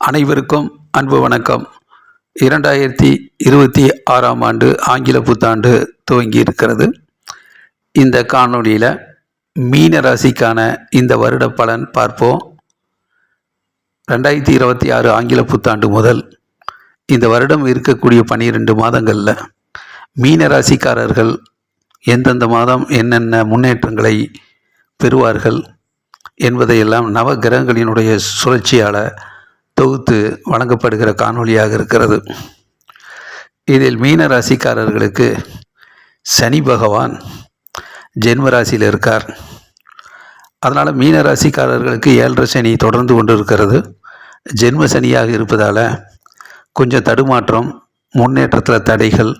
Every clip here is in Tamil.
அனைவருக்கும் அன்பு வணக்கம். இரண்டாயிரத்தி இருபத்தி ஆறாம் ஆண்டு ஆங்கில புத்தாண்டு துவங்கி இருக்கிறது இந்த காணொளியில் மீன ராசிக்கான இந்த வருட பலன் பார்ப்போம். ரெண்டாயிரத்தி இருபத்தி ஆறு ஆங்கில புத்தாண்டு முதல் இந்த வருடம் இருக்கக்கூடிய பனிரெண்டு மாதங்களில் மீன ராசிக்காரர்கள் எந்தெந்த மாதம் என்னென்ன முன்னேற்றங்களை பெறுவார்கள் என்பதையெல்லாம் நவ கிரகங்களினுடைய சுழற்சியால் தொகுத்து வழங்கப்படுகிற காணொளியாக இருக்கிறது. இதில் மீன ராசிக்காரர்களுக்கு சனி பகவான் ஜென்ம ராசியில் இருக்கார். அதனால் மீன ராசிக்காரர்களுக்கு ஏழரை சனி தொடர்ந்து கொண்டு இருக்கிறது ஜென்ம சனியாக இருப்பதால் கொஞ்சம் தடுமாற்றம் முன்னேற்றத்தில் தடைகள்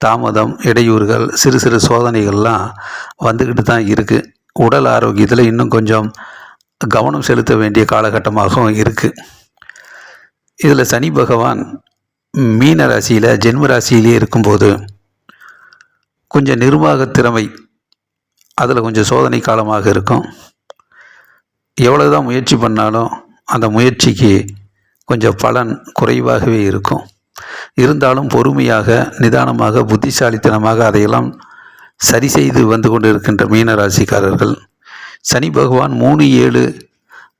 தாமதம் இடையூறுகள் சிறு சிறு சோதனைகள்லாம் வந்துக்கிட்டு தான் இருக்குது உடல் ஆரோக்கியத்தில் இன்னும் கொஞ்சம் கவனம் செலுத்த வேண்டிய காலகட்டமாகவும் இருக்குது இதில் சனி பகவான் மீன ராசியில் ஜென்ம ராசியிலே இருக்கும்போது கொஞ்சம் நிர்வாக திறமை அதில் கொஞ்சம் சோதனை காலமாக இருக்கும். எவ்வளோ தான் முயற்சி பண்ணாலும் அந்த முயற்சிக்கு கொஞ்சம் பலன் குறைவாகவே இருக்கும். இருந்தாலும் பொறுமையாக நிதானமாக புத்திசாலித்தனமாக அதையெல்லாம் சரி செய்து வந்து கொண்டு இருக்கின்ற மீன ராசிக்காரர்கள் சனி பகவான் மூணு ஏழு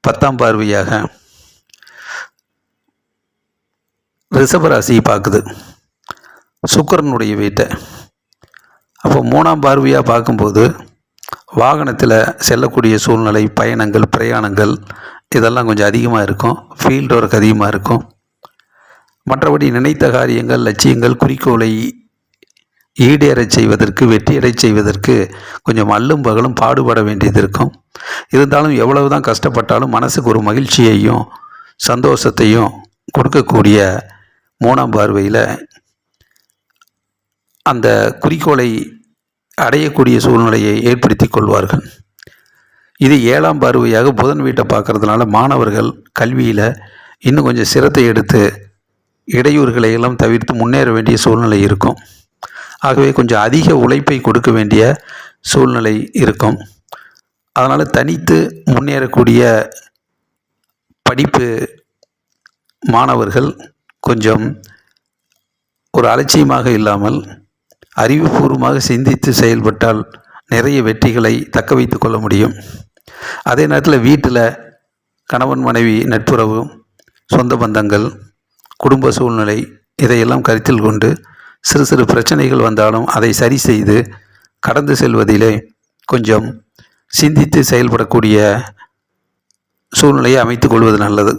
பத்தாம் பார்வையாக ரிஷபராசி பார்க்குது. சுக்கரனுடைய வீட்டை. அப்போ மூணாம் பார்வையாக பார்க்கும்போது வாகனத்தில் செல்லக்கூடிய சூழ்நிலை பயணங்கள் பிரயாணங்கள் இதெல்லாம் கொஞ்சம் அதிகமாக இருக்கும். ஃபீல்டு ஒர்க் அதிகமாக இருக்கும். மற்றபடி நினைத்த காரியங்கள் லட்சியங்கள் குறிக்கோளை ஈடேறச் செய்வதற்கு வெற்றியடைச் செய்வதற்கு கொஞ்சம் அல்லும் பகலும் பாடுபட வேண்டியது இருக்கும். இருந்தாலும் எவ்வளவு தான் கஷ்டப்பட்டாலும் மனசுக்கு ஒரு மகிழ்ச்சியையும் சந்தோஷத்தையும் கொடுக்கக்கூடிய மூணாம் பார்வையில் அந்த குறிக்கோளை அடையக்கூடிய சூழ்நிலையை ஏற்படுத்தி கொள்வார்கள். இது ஏழாம் பார்வையாக புதன் வீட்டை பார்க்கறதுனால மாணவர்கள் கல்வியில் இன்னும் கொஞ்சம் சிரத்தை எடுத்து இடையூறுகளை எல்லாம் தவிர்த்து முன்னேற வேண்டிய சூழ்நிலை இருக்கும். ஆகவே கொஞ்சம் அதிக உழைப்பை கொடுக்க வேண்டிய சூழ்நிலை இருக்கும். அதனால் தனித்து முன்னேறக்கூடிய படிப்பு மாணவர்கள் கொஞ்சம் ஒரு அலட்சியமாக இல்லாமல் அறிவுபூர்வமாக சிந்தித்து செயல்பட்டால் நிறைய வெற்றிகளை தக்க வைத்து கொள்ள முடியும். அதே நேரத்தில் வீட்டில் கணவன் மனைவி நட்புறவு சொந்த பந்தங்கள் குடும்ப சூழ்நிலை இதையெல்லாம் கருத்தில் கொண்டு சிறு சிறு பிரச்சனைகள் வந்தாலும் அதை சரி செய்து கடந்து செல்வதிலே கொஞ்சம் சிந்தித்து செயல்படக்கூடிய சூழ்நிலையை அமைத்துக் கொள்வது நல்லது.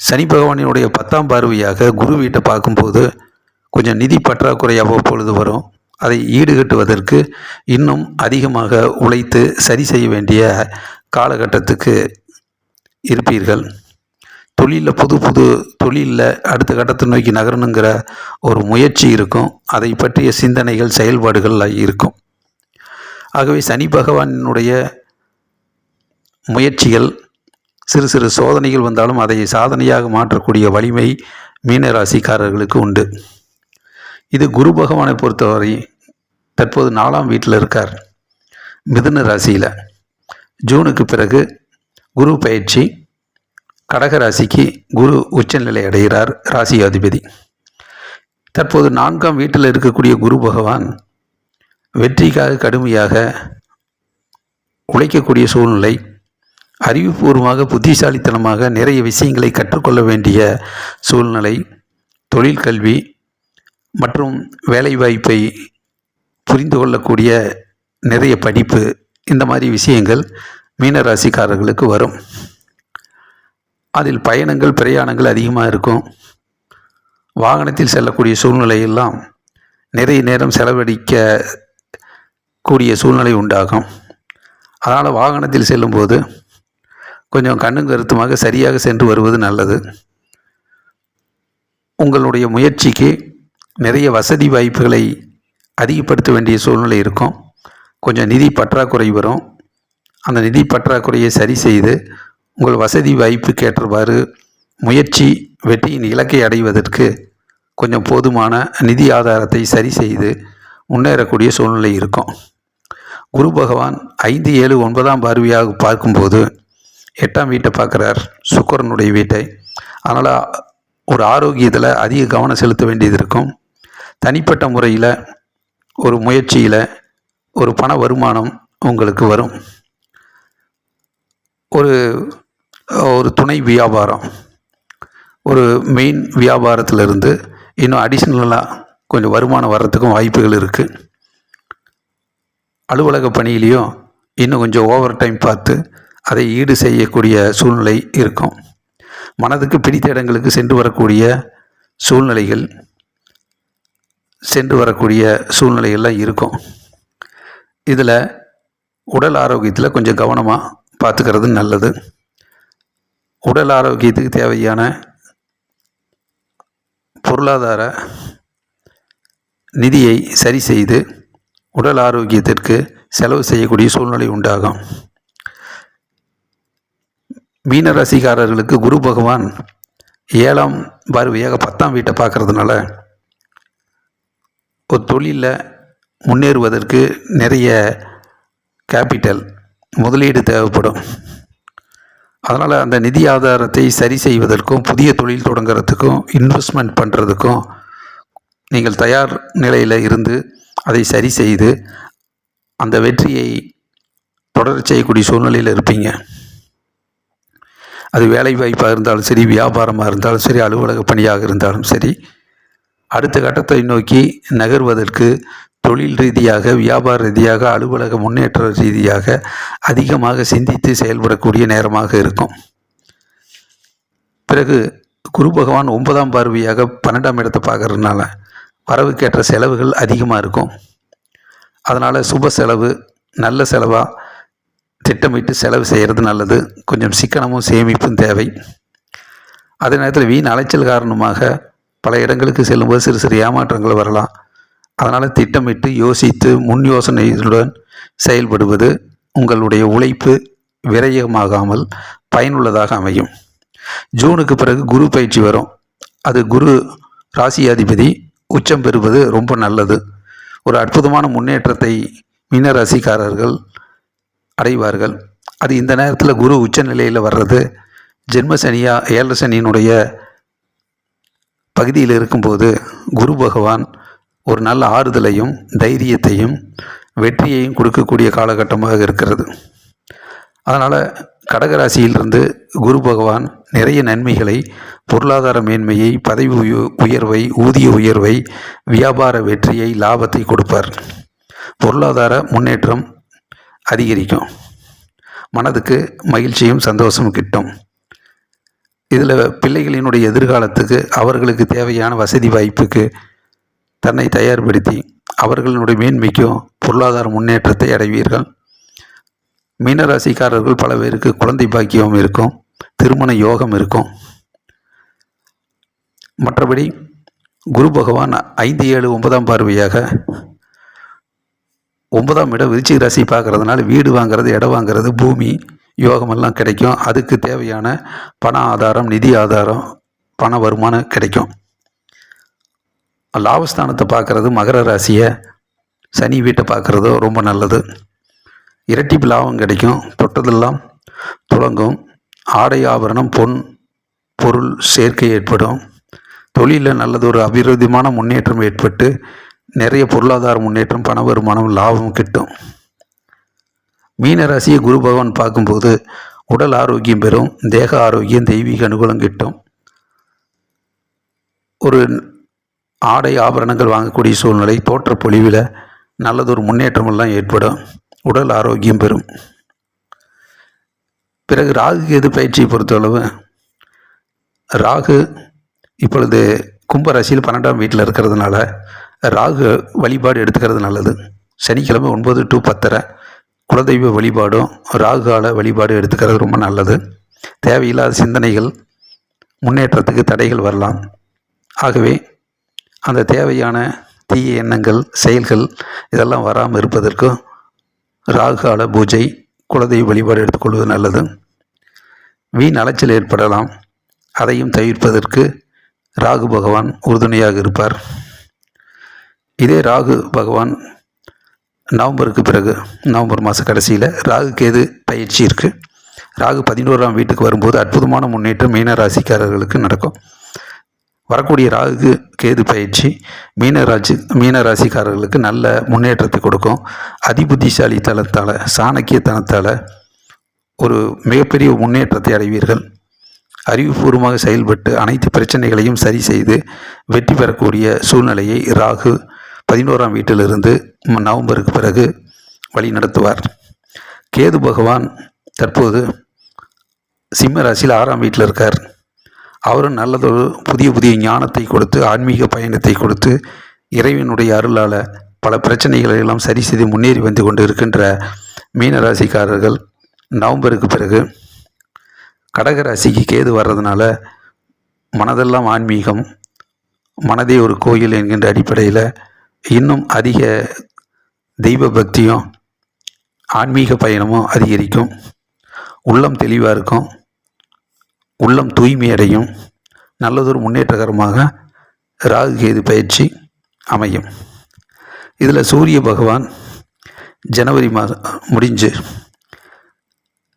சனி பகவானினுடைய பத்தாம் பார்வையாக குரு வீட்டை பார்க்கும்போது கொஞ்சம் நிதி பற்றாக்குறை அவ்வப்பொழுது வரும். அதை ஈடுகட்டுவதற்கு இன்னும் அதிகமாக உழைத்து சரி செய்ய வேண்டிய காலகட்டத்துக்கு இருப்பீர்கள். தொழிலில் புது புது தொழிலில் அடுத்த கட்டத்தை நோக்கி நகரணுங்கிற ஒரு முயற்சி இருக்கும். அதை பற்றிய சிந்தனைகள் செயல்பாடுகள் இருக்கும். ஆகவே சனி பகவானினுடைய முயற்சிகள் சிறு சிறு சோதனைகள் வந்தாலும் அதை சாதனையாக மாற்றக்கூடிய வலிமை மீனராசிக்காரர்களுக்கு உண்டு. இது குரு பகவானை பொறுத்தவரை தற்போது நாலாம் வீட்டில் இருக்கார். மிதுன ராசியில். ஜூனுக்கு பிறகு குரு பயிற்சி. கடக ராசிக்கு குரு உச்சநிலை அடைகிறார் ராசி அதிபதி. தற்போது நான்காம் வீட்டில் இருக்கக்கூடிய குரு பகவான் வெற்றிக்காக கடுமையாக உழைக்கக்கூடிய சூழ்நிலை அறிவுபூர்வமாக புத்திசாலித்தனமாக நிறைய விஷயங்களை கற்றுக்கொள்ள வேண்டிய சூழ்நிலை தொழில் கல்வி மற்றும் வேலைவாய்ப்பை புரிந்து கொள்ளக்கூடிய நிறைய படிப்பு இந்த மாதிரி விஷயங்கள் மீனராசிக்காரர்களுக்கு வரும். அதில் பயணங்கள் பிரயாணங்கள் அதிகமாக இருக்கும். வாகனத்தில் செல்லக்கூடிய சூழ்நிலையெல்லாம் நிறைய நேரம் செலவழிக்க கூடிய சூழ்நிலை உண்டாகும். அதனால் வாகனத்தில் செல்லும்போது கொஞ்சம் கண்ணும் கருத்துமாக சரியாக சென்று வருவது நல்லது. உங்களுடைய முயற்சிக்கு நிறைய வசதி வாய்ப்புகளை அதிகப்படுத்த வேண்டிய சூழ்நிலை இருக்கும். கொஞ்சம் நிதி பற்றாக்குறை வரும். அந்த நிதி பற்றாக்குறையை சரி செய்து உங்கள் வசதி வாய்ப்புக்கு ஏற்றவாறு முயற்சி வெற்றியின் இலக்கை அடைவதற்கு கொஞ்சம் போதுமான நிதி ஆதாரத்தை சரி செய்து முன்னேறக்கூடிய சூழ்நிலை இருக்கும். குரு பகவான் ஐந்து ஏழு ஒன்பதாம் பார்வையாக பார்க்கும்போது எட்டாம் வீட்டை பார்க்குறார் சுக்கரனுடைய வீட்டை. அதனால் ஒரு ஆரோக்கியத்தில் அதிக கவனம் செலுத்த வேண்டியது இருக்கும். தனிப்பட்ட முறையில் ஒரு முயற்சியில் ஒரு பண வருமானம் உங்களுக்கு வரும். ஒரு ஒரு துணை வியாபாரம். ஒரு மெயின் வியாபாரத்திலிருந்து இன்னும் அடிஷ்னலாக கொஞ்சம் வருமானம் வர்றதுக்கும் வாய்ப்புகள் இருக்குது அலுவலக பணியிலையும் இன்னும் கொஞ்சம் ஓவர் டைம் பார்த்து அதை ஈடு செய்யக்கூடிய சூழ்நிலை இருக்கும். மனதுக்கு பிடித்த இடங்களுக்கு சென்று வரக்கூடிய சூழ்நிலைகள் சென்று வரக்கூடிய சூழ்நிலைகள்லாம் இருக்கும். இதில் உடல் ஆரோக்கியத்தில் கொஞ்சம் கவனமாக பார்த்துக்கிறது நல்லது. உடல் ஆரோக்கியத்துக்கு தேவையான பொருளாதார நிதியை சரி செய்து உடல் ஆரோக்கியத்திற்கு செலவு செய்யக்கூடிய சூழ்நிலை உண்டாகும். மீன ரசிகாரர்களுக்கு குரு பகவான் ஏழாம் பார்வையாக பத்தாம் வீட்டை பார்க்கறதுனால ஒரு தொழிலில் முன்னேறுவதற்கு நிறைய கேபிட்டல் முதலீடு தேவைப்படும். அதனால் அந்த நிதி ஆதாரத்தை சரி செய்வதற்கும் புதிய தொழில் தொடங்குறதுக்கும் இன்வெஸ்ட்மெண்ட் பண்ணுறதுக்கும் நீங்கள் தயார் நிலையில் இருந்து அதை சரி செய்து அந்த வெற்றியை தொடர செய்யக்கூடிய சூழ்நிலையில் இருப்பீங்க. அது வேலை வாய்ப்பாக இருந்தாலும் சரி வியாபாரமாக இருந்தாலும் சரி அலுவலக பணியாக இருந்தாலும் சரி அடுத்த கட்டத்தை நோக்கி நகர்வதற்கு தொழில் ரீதியாக வியாபார ரீதியாக அலுவலக முன்னேற்ற ரீதியாக அதிகமாக சிந்தித்து செயல்படக்கூடிய நேரமாக இருக்கும். பிறகு குரு பகவான் ஒன்பதாம் பார்வையாக பன்னெண்டாம் இடத்தை பார்க்கறதுனால வரவுக்கேற்ற செலவுகள் அதிகமாக இருக்கும். அதனால் சுப செலவு நல்ல செலவாக திட்டமிட்டு செலவு செய்கிறது நல்லது. கொஞ்சம் சிக்கனமும் சேமிப்பும் தேவை. அதே நேரத்தில் வீண் அலைச்சல் காரணமாக பல இடங்களுக்கு செல்லும்போது சிறு சிறு ஏமாற்றங்கள் வரலாம். அதனால் திட்டமிட்டு யோசித்து முன் யோசனையுடன் செயல்படுவது உங்களுடைய உழைப்பு விரயமாகாமல் பயனுள்ளதாக அமையும். ஜூனுக்கு பிறகு குரு பயிற்சி வரும். அது குரு ராசியாதிபதி உச்சம் பெறுவது ரொம்ப நல்லது. ஒரு அற்புதமான முன்னேற்றத்தை மீனராசிக்காரர்கள் அடைவார்கள். அது இந்த நேரத்தில் குரு உச்ச நிலையில் வர்றது ஜென்மசனியா ஏழசனியினுடைய பகுதியில் இருக்கும்போது குரு பகவான் ஒரு நல்ல ஆறுதலையும் தைரியத்தையும் வெற்றியையும் கொடுக்கக்கூடிய காலகட்டமாக இருக்கிறது. அதனால் கடகராசியிலிருந்து குரு பகவான் நிறைய நன்மைகளை பொருளாதார மேன்மையை பதவி உய- உயர்வை ஊதிய உயர்வை வியாபார வெற்றியை லாபத்தை கொடுப்பார். பொருளாதார முன்னேற்றம் அதிகரிக்கும். மனதுக்கு மகிழ்ச்சியும் சந்தோஷமும் கிட்டும். இதில் பிள்ளைகளினுடைய எதிர்காலத்துக்கு அவர்களுக்கு தேவையான வசதி வாய்ப்புக்கு தன்னை தயார்படுத்தி அவர்களுடைய மேன்மைக்கும் பொருளாதார முன்னேற்றத்தை அடைவீர்கள். மீனராசிக்காரர்கள் பல பேருக்கு குழந்தை பாக்கியம் இருக்கும் திருமண யோகம் இருக்கும். மற்றபடி குரு பகவான் ஐந்து ஏழு ஒன்பதாம் பார்வையாக ஒன்பதாம் இடம் விருச்சிக ராசி பார்க்கறதுனால வீடு வாங்குறது இடம் வாங்குறது பூமி யோகமெல்லாம் கிடைக்கும். அதுக்கு தேவையான பண ஆதாரம் நிதி ஆதாரம் பண வருமானம் கிடைக்கும். லாபஸ்தானத்தை பார்க்குறது மகர ராசியை சனி வீட்டை பார்க்குறதோ ரொம்ப நல்லது. இரட்டிப்பு லாபம் கிடைக்கும். தொட்டதெல்லாம் துளங்கும். ஆடை ஆபரணம் பொன் பொருள் சேர்க்கை ஏற்படும். தொழிலில் நல்லது ஒரு அபிவிருத்திமான முன்னேற்றம் ஏற்பட்டு நிறைய பொருளாதார முன்னேற்றம் பண வருமானம் லாபம் கிட்டும். மீன ராசியை குரு பகவான் பார்க்கும்போது உடல் ஆரோக்கியம் பெறும் தேக ஆரோக்கியம் தெய்வீக அனுகூலம் கிட்டும். ஒரு ஆடை ஆபரணங்கள் வாங்கக்கூடிய சூழ்நிலை தோற்ற பொலிவில் நல்லதொரு முன்னேற்றமெல்லாம் ஏற்படும். உடல் ஆரோக்கியம் பெறும். பிறகு ராகு கேது பயிற்சியை பொறுத்தளவு ராகு இப்பொழுது கும்பராசியில் பன்னெண்டாம் வீட்டில் இருக்கிறதுனால ராகு வழிபாடு எடுத்துக்கிறது நல்லது. சனிக்கிழமை ஒன்பது டு பத்தரை குலதெய்வ வழிபாடும் ராகுகால வழிபாடு எடுத்துக்கிறது ரொம்ப நல்லது. தேவையில்லாத சிந்தனைகள் முன்னேற்றத்துக்கு தடைகள் வரலாம். ஆகவே அந்த தேவையான தீய எண்ணங்கள் செயல்கள் இதெல்லாம் வராமல் இருப்பதற்கும் ராகுகால பூஜை குலதெய்வ வழிபாடு எடுத்துக்கொள்வது நல்லது. வீண் அலைச்சல் ஏற்படலாம். அதையும் தவிர்ப்பதற்கு ராகு பகவான் உறுதுணையாக இருப்பார். இதே ராகு பகவான் நவம்பருக்கு பிறகு நவம்பர் மாத கடைசியில் ராகு கேது பயிற்சி இருக்குது ராகு பதினோராம் வீட்டுக்கு வரும்போது அற்புதமான முன்னேற்றம் மீன ராசிக்காரர்களுக்கு நடக்கும். வரக்கூடிய ராகு கேது பயிற்சி மீன மீனராசிக்காரர்களுக்கு மீன ராசிக்காரர்களுக்கு நல்ல முன்னேற்றத்தை கொடுக்கும். அதிபுத்திசாலி தளத்தால் சாணக்கியத்தனத்தால் ஒரு மிகப்பெரிய முன்னேற்றத்தை அடைவீர்கள். அறிவுபூர்வமாக செயல்பட்டு அனைத்து பிரச்சனைகளையும் சரி செய்து வெற்றி பெறக்கூடிய சூழ்நிலையை ராகு பதினோராம் வீட்டிலிருந்து நவம்பருக்கு பிறகு வழி நடத்துவார். கேது பகவான் தற்போது சிம்ம ராசியில் ஆறாம் வீட்டில் இருக்கார். அவரும் நல்லதொரு புதிய புதிய ஞானத்தை கொடுத்து ஆன்மீக பயணத்தை கொடுத்து இறைவனுடைய அருளால் பல பிரச்சனைகளை எல்லாம் சரி செய்து முன்னேறி வந்து கொண்டு இருக்கின்ற மீனராசிக்காரர்கள் நவம்பருக்கு பிறகு கடகராசிக்கு கேது வர்றதுனால மனதெல்லாம் ஆன்மீகம் மனதே ஒரு கோயில் என்கின்ற அடிப்படையில் இன்னும் அதிக தெய்வ பக்தியும் ஆன்மீக பயணமும் அதிகரிக்கும். உள்ளம் தெளிவாக இருக்கும். உள்ளம் தூய்மை அடையும். நல்லதொரு முன்னேற்றகரமாக ராகு கேது பயிற்சி அமையும். இதில் சூரிய பகவான் ஜனவரி மாதம் முடிஞ்சு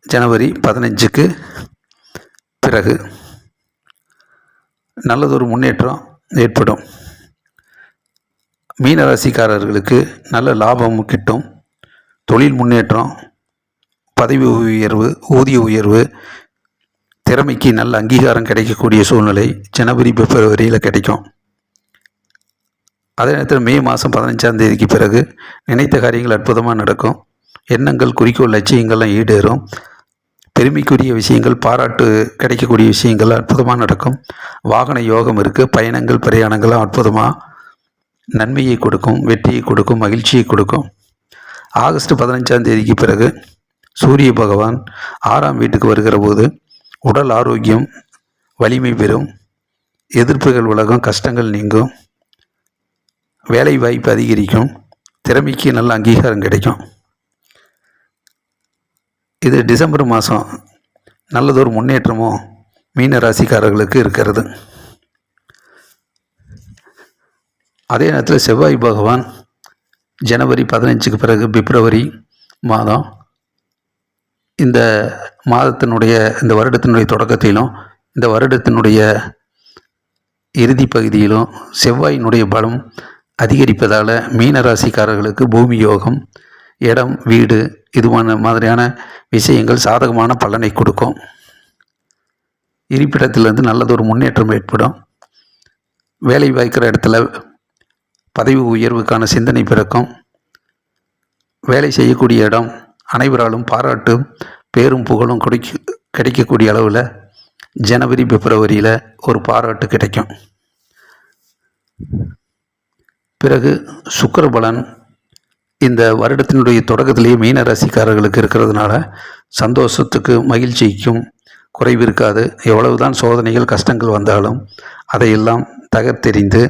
ஜனவரி பதினஞ்சுக்கு பிறகு நல்லதொரு முன்னேற்றம் ஏற்படும். மீனராசிக்காரர்களுக்கு நல்ல லாபம் கிட்டும். தொழில் முன்னேற்றம் பதவி உயர்வு ஊதிய உயர்வு திறமைக்கு நல்ல அங்கீகாரம் கிடைக்கக்கூடிய சூழ்நிலை ஜனவரி பிப்ரவரியில் கிடைக்கும். அதே நேரத்தில் மே மாதம் பதினஞ்சாம் தேதிக்கு பிறகு நினைத்த காரியங்கள் அற்புதமாக நடக்கும். எண்ணங்கள் குறிக்கோள் லட்சியங்கள்லாம் ஈடேறும். பெருமைக்குரிய விஷயங்கள் பாராட்டு கிடைக்கக்கூடிய விஷயங்கள் அற்புதமாக நடக்கும். வாகன யோகம் இருக்குது பயணங்கள் பிரயாணங்கள்லாம் அற்புதமாக நன்மையை கொடுக்கும் வெற்றியை கொடுக்கும் மகிழ்ச்சியை கொடுக்கும். ஆகஸ்ட் பதினஞ்சாம் தேதிக்கு பிறகு சூரிய பகவான் ஆறாம் வீட்டுக்கு வருகிற போது உடல் ஆரோக்கியம் வலிமை பெறும். எதிர்ப்புகள் உலகம் கஷ்டங்கள் நீங்கும். வேலை வாய்ப்பு அதிகரிக்கும். திறமைக்கு நல்ல அங்கீகாரம் கிடைக்கும். இது டிசம்பர் மாதம் நல்லதொரு முன்னேற்றமும் மீன ராசிக்காரர்களுக்கு இருக்கிறது. அதே நேரத்தில் செவ்வாய் பகவான் ஜனவரி பதினஞ்சுக்கு பிறகு பிப்ரவரி மாதம் இந்த மாதத்தினுடைய இந்த வருடத்தினுடைய தொடக்கத்திலும் இந்த வருடத்தினுடைய இறுதி பகுதியிலும் செவ்வாயினுடைய பலம் அதிகரிப்பதால் மீனராசிக்காரர்களுக்கு பூமி யோகம் இடம் வீடு இதுவான மாதிரியான விஷயங்கள் சாதகமான பலனை கொடுக்கும். இருப்பிடத்திலிருந்து நல்லதொரு முன்னேற்றம் ஏற்படும். வேலை வாய்க்கிற இடத்துல பதவி உயர்வுக்கான சிந்தனை பிறக்கும். வேலை செய்யக்கூடிய இடம் அனைவராலும் பாராட்டும் பேரும் புகழும் கிடைக்க கிடைக்கக்கூடிய அளவில் ஜனவரி பிப்ரவரியில் ஒரு பாராட்டு கிடைக்கும். பிறகு சுக்கரபலன் இந்த வருடத்தினுடைய தொடக்கத்திலேயே மீன ராசிக்காரர்களுக்கு இருக்கிறதுனால சந்தோஷத்துக்கு மகிழ்ச்சிக்கும் குறைவு இருக்காது. எவ்வளவுதான் சோதனைகள் கஷ்டங்கள் வந்தாலும் அதையெல்லாம் தகர்த்தெறிந்து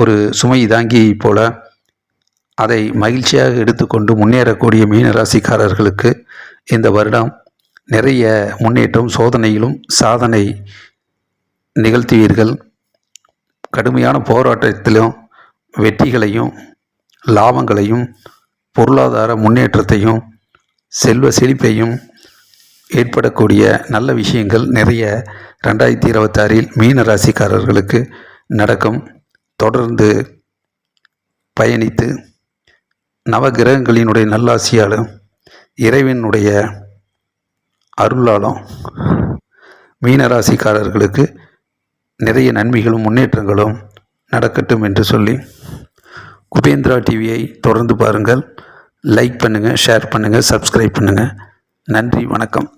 ஒரு சுமை தாங்கி போல அதை மகிழ்ச்சியாக எடுத்துக்கொண்டு முன்னேறக்கூடிய மீனராசிக்காரர்களுக்கு இந்த வருடம் நிறைய முன்னேற்றம் சோதனையிலும் சாதனை நிகழ்த்துவீர்கள். கடுமையான போராட்டத்திலும் வெற்றிகளையும் லாபங்களையும் பொருளாதார முன்னேற்றத்தையும் செல்வ செழிப்பையும் ஏற்படக்கூடிய நல்ல விஷயங்கள் நிறைய ரெண்டாயிரத்தி இருபத்தாறில் மீன ராசிக்காரர்களுக்கு நடக்கும். தொடர்ந்து பயணித்து நவகிரகங்களினுடைய நல்லாசியாலும் இறைவனுடைய அருளாலும் மீனராசிக்காரர்களுக்கு நிறைய நன்மைகளும் முன்னேற்றங்களும் நடக்கட்டும் என்று சொல்லி குபேந்திரா டிவியை தொடர்ந்து பாருங்கள். லைக் பண்ணுங்கள் ஷேர் பண்ணுங்கள் சப்ஸ்கிரைப் பண்ணுங்கள் நன்றி வணக்கம்.